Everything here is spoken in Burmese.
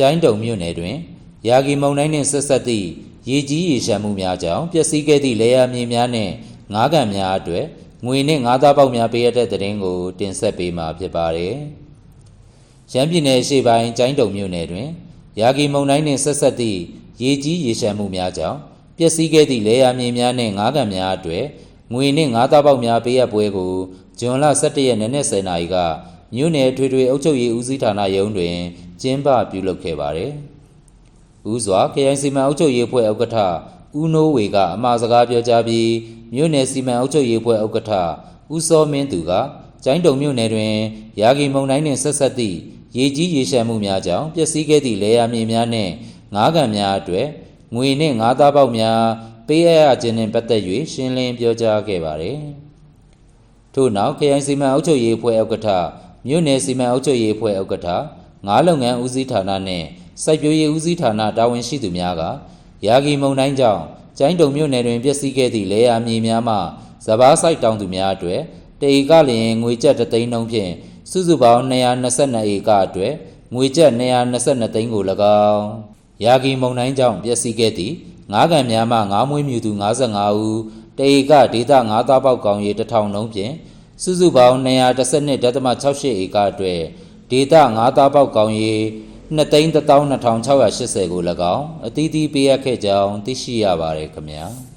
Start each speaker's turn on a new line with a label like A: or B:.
A: ကျိုင်းတုံမြို့နယ်တွင်ယာဂီမုန်တိုင်းနှင့်ဆက်ဆက်သည့်ရေကြီးရေရှမ်းမှုများကြောင့်ပျက်စီးခဲ့သည့်လေယာမြေများနှင့်ငါးကန်များအတွက်ငွေနှင့်ငါးသားပေါက်များပေးရတဲ့တဲ့တင်ကိုတင်ဆက်ပေးမှာဖြစ်ပါတယ်။ရန်ပြည်နယ်အရှေ့ပိုင်းကျိုင်းတုံမြို့နယ်တွင်ယာဂီမုန်တိုင်းနှင့်ဆက်ဆက်သည့်ရေကြီးရေရှမ်းမှုများကြောင့်ပျက်စီးခဲ့သည့်လေယာမြေများနှင့်ငါးကန်များအတွက်ငွေနှင့်ငါးသားပေါက်များပေးရပွဲကိုဇွန်လ17ရက်နေ့နဲ့10နာရီကမြို့နယ်ထွေထွေအုပ်ချုပ်ရေးဦးစီးဌာနရုံးတွင် ကျင်းပပြုလုပ်ခဲ့ပါတယ်။ဦးစွာခရိုင်စီမံအုပ်ချုပ်ရေးအဖွဲ့ဥက္ကဋ္ဌဦးနိုးဝေကအမှားစကားပြောကြားပြီးမြို့နယ်စီမံအုပ်ချုပ်ရေးအဖွဲ့ဥက္ကဋ္ဌဦးစောမင်းသူကကျိုင်းတုံမြို့နယ်တွင်ရာဂီမုန်တိုင်းနှင့်ဆက်ဆက်သည့်ရေကြီးရေရှမ်းမှုများကြောင့်ပျက်စီးခဲ့သည့်လေယာမြေများနှင့်ငါးကန်များအတွက်ငွေနှင့်ငါးသားပေါက်များပေးအပ်ရခြင်းနှင့်ပတ်သက်၍ရှင်းလင်းပြောကြားခဲ့ပါသည်။ထို့နောက်ခရိုင်စီမံအုပ်ချုပ်ရေးအဖွဲ့ဥက္ကဋ္ဌမြို့နယ်စီမံအုပ်ချုပ်ရေးအဖွဲ့ဥက္ကဋ္ဌ ငါးလုပ်ငန်းဦးစီးဌာနနှင့်စိုက်ပျိုးရေးဦးစီးဌာနတာဝန်ရှိသူများကယာဂီမုန်တိုင်းကြောင့်ကျိုင်းတုံမြို့နယ်တွင်ပျက်စီးခဲ့သည့်လေယာမြေများမှစပားဆိုင်တောင်သူများအတွက်တေကလျင်ငွေကျပ်တသိန်းနှုန်းဖြင့်စုစုပေါင်း222ဧကအတွက်ငွေကျပ်222သိန်းကို၎င်းယာဂီမုန်တိုင်းကြောင့်ပျက်စီးခဲ့သည့်ငါးကန်များမှငါးမွေးမြူသူ55ဦးတေကဒေသငါးသားပေါက်ကောင်ရေ1000နှုန်းဖြင့်စုစုပေါင်း212.68ဧကအတွက် ဒေတာ9သားပေါက်ကောင်းရေ2,12680ကို၎င်းအသီးသီးပေးအပ်ခဲ့ကြောင်းသိရှိရပါတယ်ခင်ဗျာ။